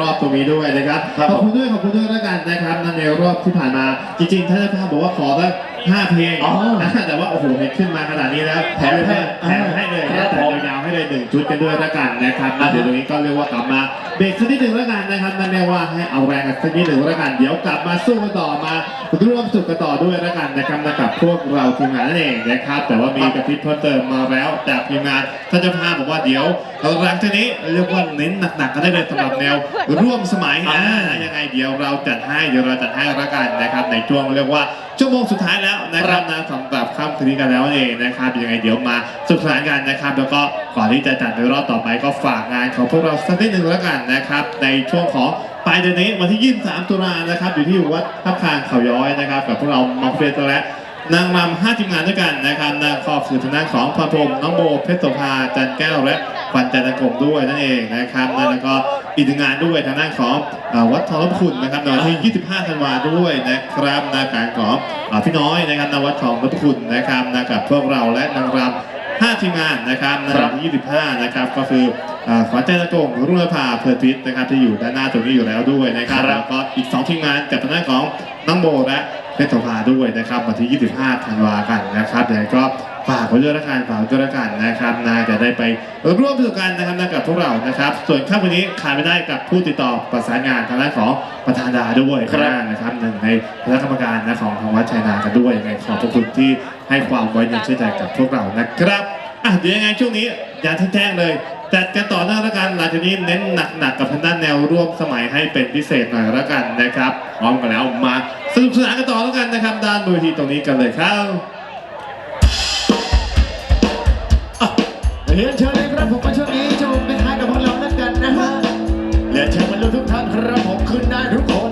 รับรอบตรงนี้ด้วยนะครับขอบคุณด้วยขอบคุณด้วยแล้วกันนะครับในรอบที่ผ่านมา จริง ๆทัศนภาพบอกว่าขอสักห้าเพลงนะแต่ว่าโอ้โหเห็นขึ้นมาขนาดนี้แล้วแถมให้แถมให้เลยนะแต่ยาวๆให้เลยหนึ่งชุดกันด้วยแล้วกันนะครับนะเดี๋ยวตรงนี้ก็เรียกว่ากลับมาเบรกสักนิดหนึ่งแล้วกันนะครับนั่นเรียกว่าให้เอาแรงกันสักนิดหนึ่งแล้วกันเดี๋ยวกลับมาสู้กันต่อมา ร่วมสุขกันต่อด้วยแล้วกันนะครับนะกับพวกเราทีมงานนั่นเองนะครับ แต่ว่ามีกระพริบเพิ่มเติมมาแล้วจากทีมงานท่านเจ้าภาพบอกว่าเดี๋ยวหลังจากนี้เรียกว่าเน้นหนักๆกันได้เลยสำหรับแนว ร่วมสมัยอ่ายังไงเดี๋ยวเราจัดให้เดี๋ยวเราจัดให้แล้วกันนะครับ ในช่วงเรียกว่าชั่วโมงสุดท้ายแล้วนะครับนะสำหรับค่ำคืนนี้กันแล้วนั่นเองนะครับยังไงเดี๋ยวมาสนุกสนานกันนะครับ แล้วก็ก่อนที่จะจัดในรอบต่อไปก็ฝากงานของพวกเราสักนิดหนึ่งแล้วกันนะครับ ในช่วงของ ปลายเดือนนี้วันที่ 23 ตุลานะครับ อยู่ที่วัดทับคางเขาย้อยนะครับกับพวกเรามองเฟสและนางรำห้าทีมงานด้วยกันนะครับนางครอบคือทางด้านของพรพรหมน้องโบเพชรโสภาจันแก้วและควันจันทกรมด้วยนั่นเองนะครับแล้วก็อีกหนึ่งงานด้วยทางด้านของเอ่อวัดทองรับคุณนะครับในวันที่ 25 ธันวาด้วยนะครับในการของเอ่อพี่น้อยนะครับนวัดทองรับคุณนะครับนะกับพวกเราและนางรำห้าทีมงานนะครับในวันที่ 25 นะครับก็คือเอ่อ ขวัญใจตะกงรุ่งนภาเพลิดพิษนะครับที่อยู่ด้านหน้าตรงนี้อยู่แล้วด้วยนะครับแล้วก็อีกสองทีมงานกับทางด้านของน้องโบและเพชรโสภาด้วยนะครับวันที่ 25 ธันวากันนะครับยังไงก็ฝากไว้ด้วยละกันฝากไว้ด้วยละกันนะครับนาจะได้ไปร่วมสนุกกันนะครับนะกับพวกเรานะครับ ส่วนค่ำวันนี้ขาดไม่ได้กับผู้ติดต่อประสานงานทางด้านของประธานดาด้วยนะครับหนึ่งในคณะกรรมการนะของทางวัดชัยนากันด้วยยังไงขอบพระคุณที่ให้ความไว้เนื้อเชื่อใจกับพวกเรานะครับอะเดี๋ยวยังไงช่วงนี้อย่าแจ้งเลย จัดกันต่อหน้าละกันหลังจากนี้เน้นหนักๆกับทางด้านแนวร่วมสมัยให้เป็นพิเศษหน่อยละกันนะครับพร้อมกันแล้วมาสนุกสนานกันต่อแล้วกันนะครับ ด้านบนเวทีตรงนี้กันเลยครับเรียนเชิญเลยครับผมมาช่วงนี้จะเป็นท้ายกับพวกเราแล้วกันนะฮะเรียนเชิญบรรลุทุกท่านครับผมขึ้นได้ทุกคน